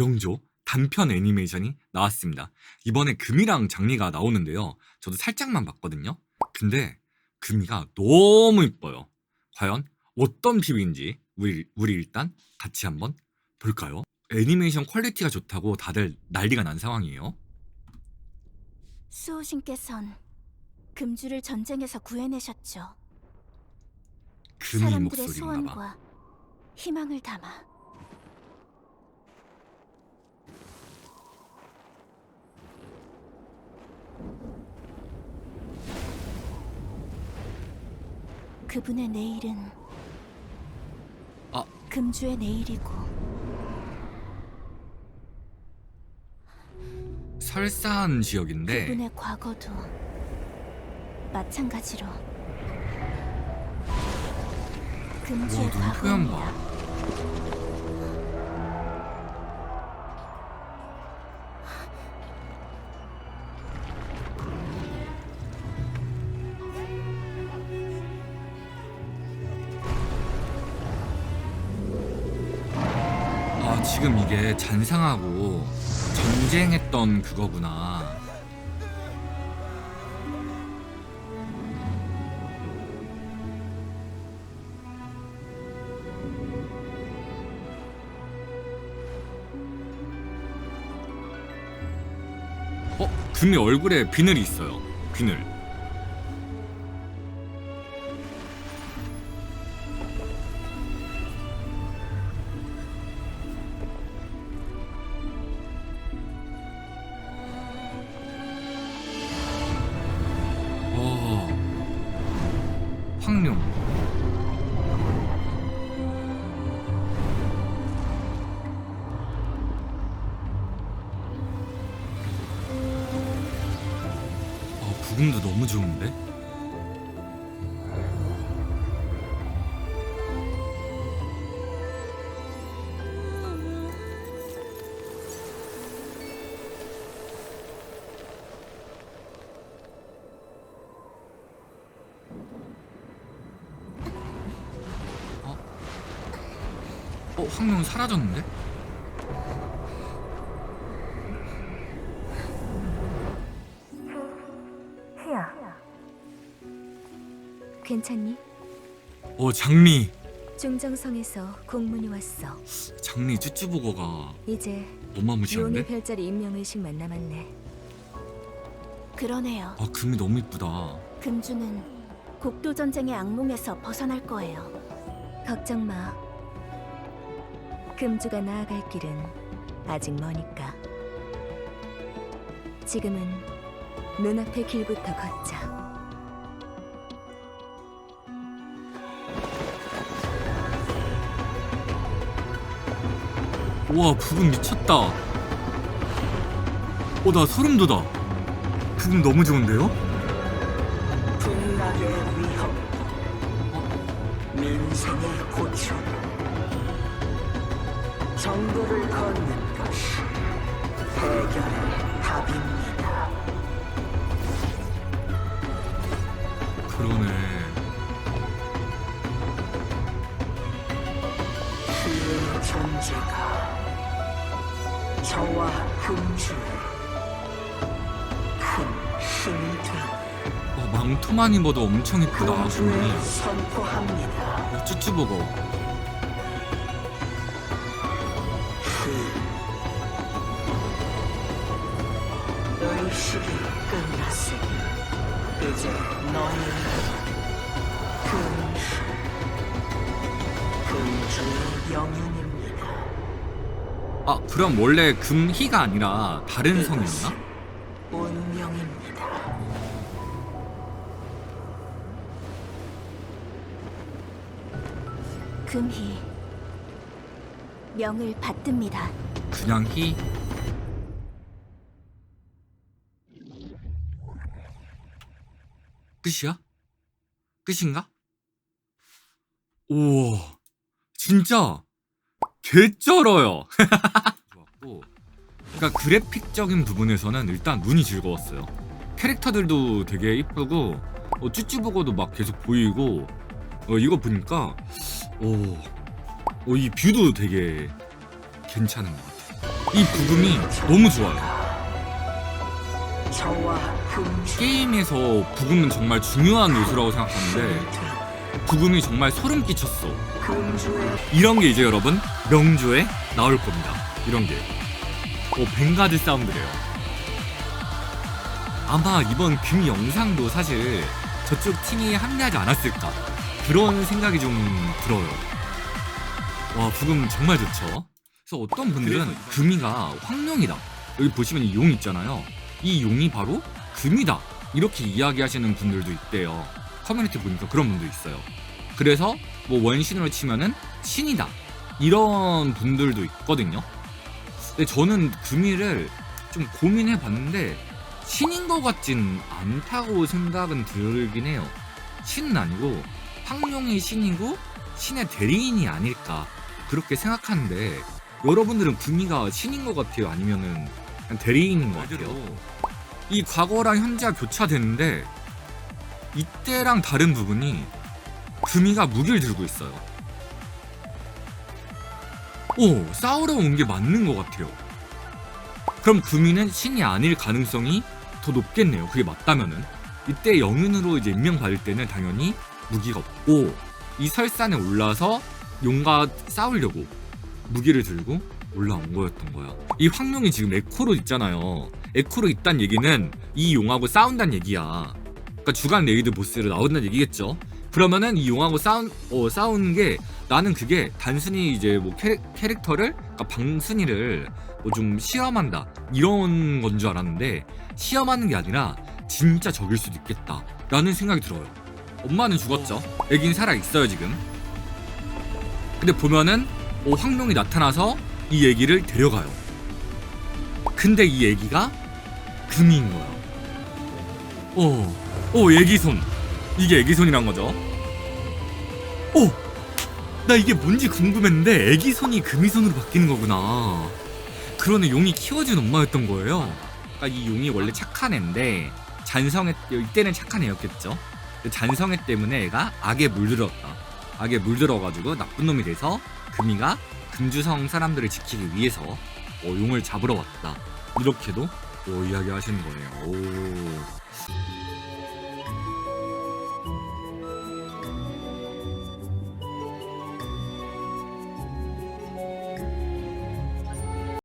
명조 단편 애니메이션이 나왔습니다. 이번에 금이랑 장리가 나오는데요. 저도 살짝만 봤거든요. 근데 금이가 너무 이뻐요. 과연 어떤 피부인지 우리, 우리 일단 같이 한번 볼까요? 애니메이션 퀄리티가 좋다고 다들 난리가 난 상황이에요. 수호신께선 금주를 전쟁에서 구해내셨죠. 금이 사람들의 목소리인가 봐. 소원과 희망을 담아 그분의 내일은 아. 금주의 내일이고 설산 지역인데 그분의 과거도 마찬가지로 금주의 표현 봐. 과거입니다. 아 지금 이게 잔상하고 전쟁했던 그거구나. 어? 금이 얼굴에 비늘이 있어요. 비늘. 아, 부금도 너무 좋은데? 어? 어, 황룡 사라졌는데? 괜찮니? 어, 장미. 중정성에서 공문이 왔어 장미 쭈쭈보거가 이제 너무 용의 무시한데? 별자리 임명의식만 남았네 그러네요 아, 금이 너무 이쁘다. 금주는 곡도 전쟁의 악몽에서 벗어날 거예요. 걱정 마. 금주가 나아갈 길은 아직 머니까. 지금은 눈앞의 길부터 걷자. 우와, 부금 미쳤다. 어, 나 소름 돋아. 부금 너무 좋은데요? 군락의 위험, 민생의 고충, 정도를 걷는 것이 해결의 답입니다. 그러네. 그의 존재가 저와 금주의 큰 힘이 되어 어, 망토만 입어도 엄청 이쁘다. 금주에 선포합니다. 어, 쭈쭈보거. 그 의식이 끝났으니 이제 너희는 금수 금주의 영윤입니다. 아, 그럼 원래 금희가 아니라 다른 성이었나? 운명입니다. 금희. 명을 받듭니다. 그냥 희? 끝이야? 끝인가? 우와 진짜 개쩔어요 좋았고 그러니까 그래픽적인 부분에서는 일단 눈이 즐거웠어요 캐릭터들도 되게 이쁘고 어, 쭈쭈보고도 막 계속 보이고 어, 이거 보니까 오, 어, 이 뷰도 되게 괜찮은 것 같아요 이 부금이 너무 좋아요. 게임에서 부금은 정말 중요한 요소라고 생각하는데 부금이 정말 소름 끼쳤어. 이런 게 이제 여러분 명조에 나올 겁니다. 이런 게. 어, 벵가드 사운드래요. 아마 이번 금이 영상도 사실 저쪽 팀이 합리하지 않았을까 그런 생각이 좀 들어요. 와 부금 정말 좋죠. 그래서 어떤 분들은 금이가 황룡이다. 여기 보시면 이 용 있잖아요. 이 용이 바로 금이다. 이렇게 이야기하시는 분들도 있대요. 커뮤니티 보니까 그런 분도 있어요. 그래서 뭐 원신으로 치면은 신이다. 이런 분들도 있거든요. 근데 저는 금이를 좀 고민해 봤는데 신인 것 같진 않다고 생각은 들긴 해요. 신은 아니고 황룡이 신이고 신의 대리인이 아닐까 그렇게 생각하는데 여러분들은 금이가 신인 것 같아요? 아니면은 그냥 대리인인 것 같아요? 이 과거랑 현재가 교차되는데 이때랑 다른 부분이 금이가 무기를 들고 있어요. 오, 싸우러 온 게 맞는 것 같아요. 그럼 금이는 신이 아닐 가능성이 더 높겠네요. 그게 맞다면은. 이때 영윤으로 이제 임명받을 때는 당연히 무기가 없고 이 설산에 올라서 용과 싸우려고 무기를 들고 올라온 거였던 거야. 이 황룡이 지금 에코로 있잖아요. 에코로 있단 얘기는 이 용하고 싸운다는 얘기야. 그러니까 주간 레이드 보스로 나온다는 얘기겠죠. 그러면은 이 용하고 싸운 어, 싸우는 게 나는 그게 단순히 이제 뭐 캐릭, 캐릭 터를 그러니까 방순이를 뭐 좀 시험한다 이런 건 줄 알았는데 시험하는 게 아니라 진짜 적일 수도 있겠다 라는 생각이 들어요. 엄마는 죽었죠. 애긴 살아 있어요 지금. 근데 보면은 어, 황룡이 나타나서 이 얘기를 데려가요. 근데 이 얘기가 금인 거야. 어, 어, 애기손. 이게 애기손이란 거죠. 오! 나 이게 뭔지 궁금했는데 애기손이 금이손으로 바뀌는 거구나. 그러네 용이 키워준 엄마였던 거예요. 그러니까 이 용이 원래 착한 애인데 잔성애 이때는 착한 애였겠죠. 잔성애 때문에 애가 악에 물들었다. 악에 물들어가지고 나쁜 놈이 돼서 금이가 금주성 사람들을 지키기 위해서 어, 용을 잡으러 왔다. 이렇게도 또 이야기하시는 거예요. 오.